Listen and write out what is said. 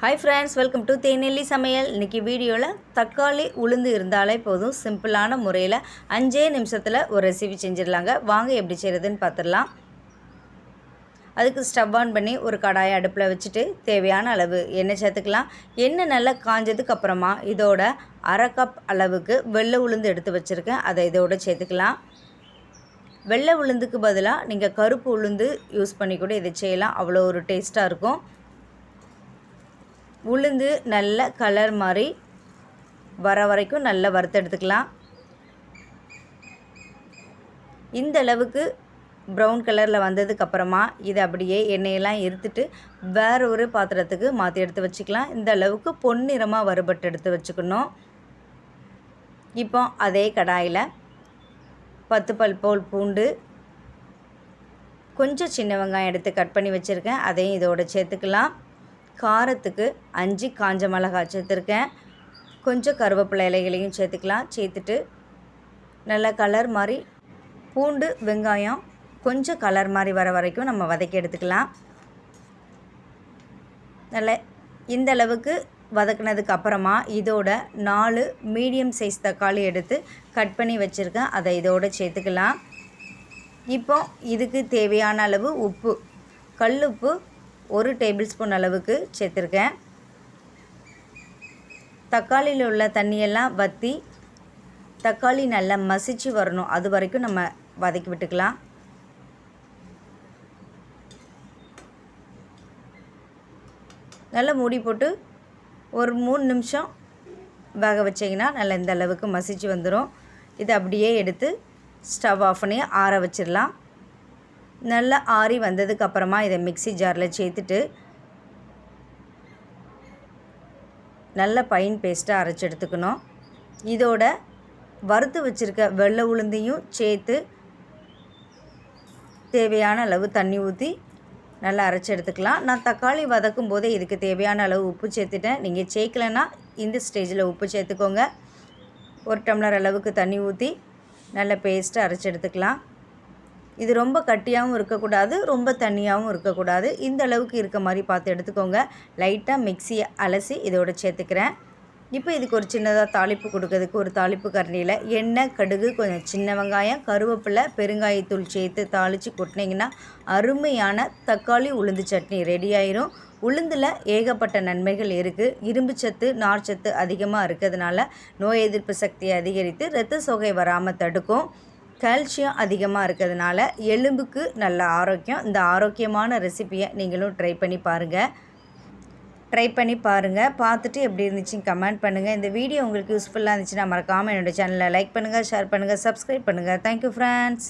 Hi friends welcome to Thenelli சமையல். இன்றைக்கி வீடியோவில் தக்காளி உளுந்து இருந்தாலே போதும். சிம்பிளான முறையில் அஞ்சே நிமிஷத்தில் ஒரு ரெசிபி செஞ்சிடலாங்க. வாங்க எப்படி செய்கிறதுன்னு பார்த்துடலாம் அதுக்கு ஸ்டவ் ஆன் பண்ணி ஒரு கடாயை அடுப்பில் வச்சுட்டு தேவையான அளவு எண்ணெய் சேர்த்துக்கலாம். எண்ணெய் நல்லா காஞ்சதுக்கு அப்புறமா இதோட அரை கப் அளவுக்கு வெள்ளை உளுந்து எடுத்து வச்சுருக்கேன். அதை இதோட சேர்த்துக்கலாம். வெள்ளை உளுந்துக்கு பதிலாக நீங்கள் கருப்பு உளுந்து யூஸ் பண்ணி கூட இதை செய்யலாம். அவ்வளோ ஒரு டேஸ்ட்டாக இருக்கும். உளுந்து நல்ல கலர் மாதிரி வர வரைக்கும் நல்லா வறுத்தெடுத்துக்கலாம் இந்த அளவுக்கு ப்ரௌன் கலரில் வந்ததுக்கப்புறமா இதை அப்படியே எண்ணெயெல்லாம் எடுத்துட்டு வேற ஒரு பாத்திரத்துக்கு மாற்றி எடுத்து வச்சுக்கலாம். இந்த அளவுக்கு பொன்னிறமாக வறுபட்டு எடுத்து வச்சுக்கணும். இப்போ அதே கடாயில் பத்து பல் போல் பூண்டு கொஞ்சம் சின்ன வெங்காயம் எடுத்து கட் பண்ணி வச்சுருக்கேன். அதையும் இதோட சேர்த்துக்கலாம். காரத்துக்கு அஞ்சு காஞ்ச மிளகாய் சேர்த்துருக்கேன். கொஞ்சம் கருவேப்பிலை இலைகளையும் சேர்த்துக்கலாம். சேர்த்துட்டு நல்லா கலர் மாதிரி பூண்டு வெங்காயம் கொஞ்சம் கலர் மாதிரி வர வரைக்கும் நம்ம வதக்கி எடுத்துக்கலாம். நல்ல இந்த அளவுக்கு வதக்குனதுக்கு அப்புறமா இதோட நாலு மீடியம் சைஸ் தக்காளி எடுத்து கட் பண்ணி வச்சுருக்கேன். அதை இதோடு சேர்த்துக்கலாம். இப்போ இதுக்கு தேவையான அளவு உப்பு. கல்லுப்பு ஒரு டேபிள் ஸ்பூன் அளவுக்கு சேர்த்துருக்கேன். தக்காளியில் உள்ள தண்ணியெல்லாம் வற்றி தக்காளி நல்லா மசிச்சு வரணும். அது வரைக்கும் நம்ம வதக்கி விட்டுக்கலாம். நல்லா மூடி போட்டு ஒரு மூணு நிமிஷம் வேக வச்சிங்கன்னா நல்லா இந்த அளவுக்கு மசிச்சு வந்துடும் இதை அப்படியே எடுத்து ஸ்டவ் ஆஃப் பண்ணி ஆற வச்சிடலாம். நல்லா ஆறி வந்ததுக்கப்புறமா இதை மிக்சி ஜாரில் சேர்த்துட்டு நல்ல பைன் பேஸ்ட்டாக அரைச்சி எடுத்துக்கணும். இதோட வறுத்து வச்சுருக்க வெள்ளை உளுந்தையும் சேர்த்து தேவையான அளவு தண்ணி ஊற்றி நல்லா அரைச்சி எடுத்துக்கலாம். நான் தக்காளி வதக்கும் போதே இதுக்கு தேவையான அளவு உப்பு சேர்த்துட்டேன். நீங்கள் சேர்க்கலைன்னா இந்த ஸ்டேஜில் உப்பு சேர்த்துக்கோங்க. ஒரு டம்ளர் அளவுக்கு தண்ணி ஊற்றி நல்ல பேஸ்ட்டு அரைச்சி எடுத்துக்கலாம். இது ரொம்ப கட்டியாகவும் இருக்கக்கூடாது ரொம்ப தண்ணியாகவும் இருக்கக்கூடாது. இந்த அளவுக்கு இருக்க மாதிரி பார்த்து எடுத்துக்கோங்க. லைட்டாக மிக்சியை அலசி இதோட சேர்த்துக்கிறேன். இப்போ இதுக்கு ஒரு சின்னதாக தாளிப்பு கொடுக்கறதுக்கு ஒரு தாளிப்பு கரண்டியில் எண்ணெய் கடுகு கொஞ்சம் சின்ன வெங்காயம் கருவேப்பிலை பெருங்காயத்தூள் சேர்த்து தாளித்து கொட்டினீங்கன்னா அருமையான தக்காளி உளுந்து சட்னி ரெடி ஆயிரும். உளுந்தில் ஏகப்பட்ட நன்மைகள் இருக்குது இரும்பு சத்து நார்ச்சத்து அதிகமாக இருக்கிறதுனால நோய் எதிர்ப்பு சக்தியை அதிகரித்து இரத்த சோகை வராமல் தடுக்கும். கால்சியம் அதிகமாக இருக்கிறதுனால எலும்புக்கு நல்ல ஆரோக்கியம். இந்த ஆரோக்கியமான ரெசிப்பியை நீங்களும் ட்ரை பண்ணி பாருங்கள் ட்ரை பண்ணி பாருங்கள் பார்த்துட்டு எப்படி இருந்துச்சுன்னு கமெண்ட் பண்ணுங்கள் இந்த வீடியோ உங்களுக்கு யூஸ்ஃபுல்லாக இருந்துச்சுன்னா மறக்காமல் என்னோடய சேனலை லைக் பண்ணுங்கள் ஷேர் பண்ணுங்கள் சப்ஸ்கிரைப் பண்ணுங்கள் தேங்க்யூ ஃப்ரெண்ட்ஸ்